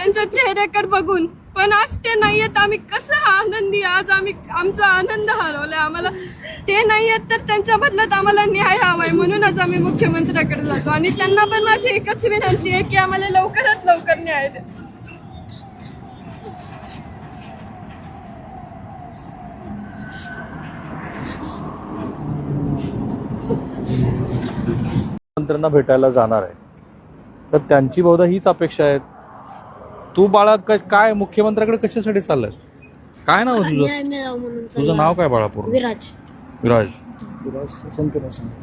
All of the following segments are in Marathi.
त्यांच्या चेहऱ्याकडे बघून. पण आज ते नाही आहेत आम्ही कसं आनंदी आज आम्ही आमचा आनंद हरवलाय आम्हाला. ते नाही आहेत तर त्यांच्या बदल्यात आम्हाला न्याय हवाय. म्हणूनच आम्ही मुख्यमंत्र्याकडे जातो. आणि त्यांना पण माझी एकच विनंती आहे की आम्हाला लवकरात लवकर न्याय द्या. मंत्र्यांना भेटायला जाणार आहे. तर त्यांची बहुधा हीच अपेक्षा आहे तू बाळा क- काय मुख्यमंत्र्याकडे कशासाठी चाललाय काय नाव आहे तुझं तुझं. नाव काय बाळा पूर्ण विराज. विराज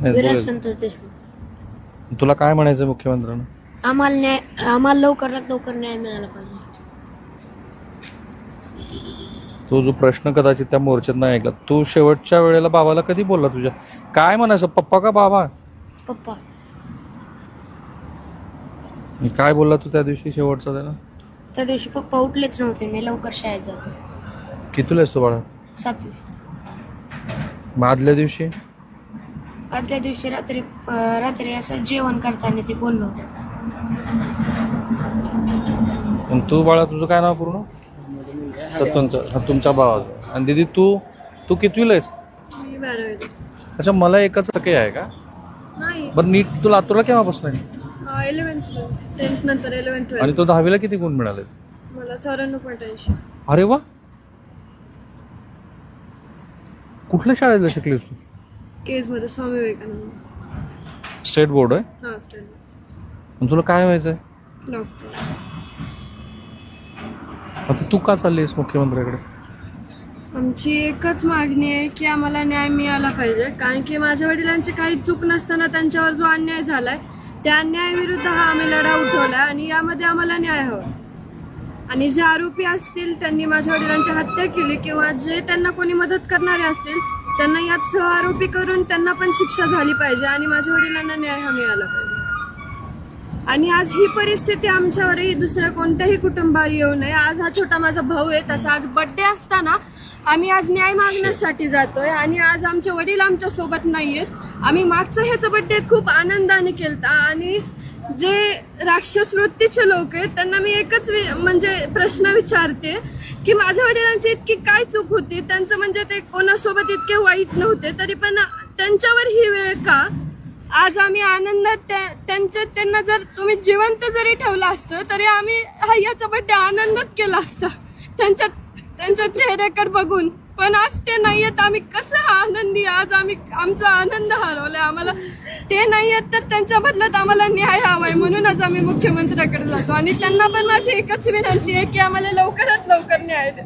नाही, विराज बोल. संतोष देशमुख. तुला काय म्हणायचं मुख्यमंत्र्यांना? आम्हाला न्याय आम्हाला लवकरात लवकर न्याय मिळाला पाहिजे. तो जो प्रश्न कदाचित त्या मोर्चात नाही ऐकला तू शेवटच्या वेळेला बाबाला कधी बोलला तुझ्या? काय म्हणायचं? पप्पा का बाबा? पप्पा. काय बोलला तू त्या दिवशी शेवटचा त्याला? त्या दिवशी पप्पा उठलेच नव्हते मी लवकर शाळेत जातो. कितीला असतो बाळा? सातवी. मग आदल्या दिवशी? आदल्या दिवशी रात्री अं, रात्री असं जेवण करताना ते बोललो होते. आणि तू बाळा तुझं काय नाव पूर्ण? हा तुमच्या भावाचं आणि दीदी तू तू कितवीला आहेस. अच्छा मला एकच टक्के आहे का? नाही. बरं नीट तू लातूरला केव्हापासून आहे? इलेव्हन्थ टेन्थ नंतर आणि ट्वेल्थ तो दहावीला किती गुण मिळाले मला चौऱ्याण्णव पॉईंट ऐंशी. अरे वा! कुठल्या शाळेला शिकलीस तू? केजमध्ये स्वामी विवेकानंद. स्टेट बोर्ड आहे? हा स्टँड आणि तुला काय व्हायचंय? डॉक्टर आता तू का चाललीस मुख्यमंत्र्याकडे? आमची एकच मागणी आहे की आम्हाला न्याय मिळाला पाहिजे. कारण की माझ्या वडिलांची काही चूक नसताना त्यांच्यावर जो अन्याय झालाय त्या अन्यायाविरुद्ध हा आम्ही लढा उठवला आणि यामध्ये आम्हाला न्याय हवा. आणि जे आरोपी असतील त्यांनी माझ्या वडिलांची हत्या केली किंवा जे त्यांना कोणी मदत करणारे असतील त्यांना यात सह आरोपी करून त्यांना पण शिक्षा झाली पाहिजे आणि माझ्या वडिलांना न्याय हा मिळाला पाहिजे. आणि आज ही परिस्थिती आमच्यावरही दुसऱ्या कोणत्याही कुटुंबावर येऊ नये. आज हा छोटा माझा भाऊ आहे त्याचा आज बड्डे असताना आम्ही आज न्याय मागण्यासाठी जातोय आणि आज आमचे वडील आमच्यासोबत नाहीयेत. आम्ही मागचा ह्याचा बर्थडे खूप आनंदाने केलता. आणि जे राक्षस वृत्तीचे लोक आहेत त्यांना मी एकच म्हणजे प्रश्न विचारते की माझ्या वडिलांची इतकी काय चूक होती? त्यांचं म्हणजे ते कोणासोबत इतके वाईट नव्हते? तरी पण त्यांच्यावर ही वेळ का? आज आम्ही आनंदात त्या- त्यांच्या त्यांना जर तुम्ही जिवंत जरी ठेवलं असतं तरी आम्ही हा याचा बड्डे आनंदात केला असता. त्यांच्या त्यांच्या चेहऱ्याकडे बघून पण आज ते नाही आहेत आम्ही कसं हा आनंदी आज आम्ही आमचा आनंद हरवलाय आम्हाला. ते नाही आहेत तर त्यांच्या बदल्यात आम्हाला न्याय हवाय. म्हणूनच आम्ही मुख्यमंत्र्याकडे जातो. आणि त्यांना पण माझी एकच विनंती आहे की आम्हाला लवकरात लवकर न्याय द्या.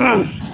Ugh.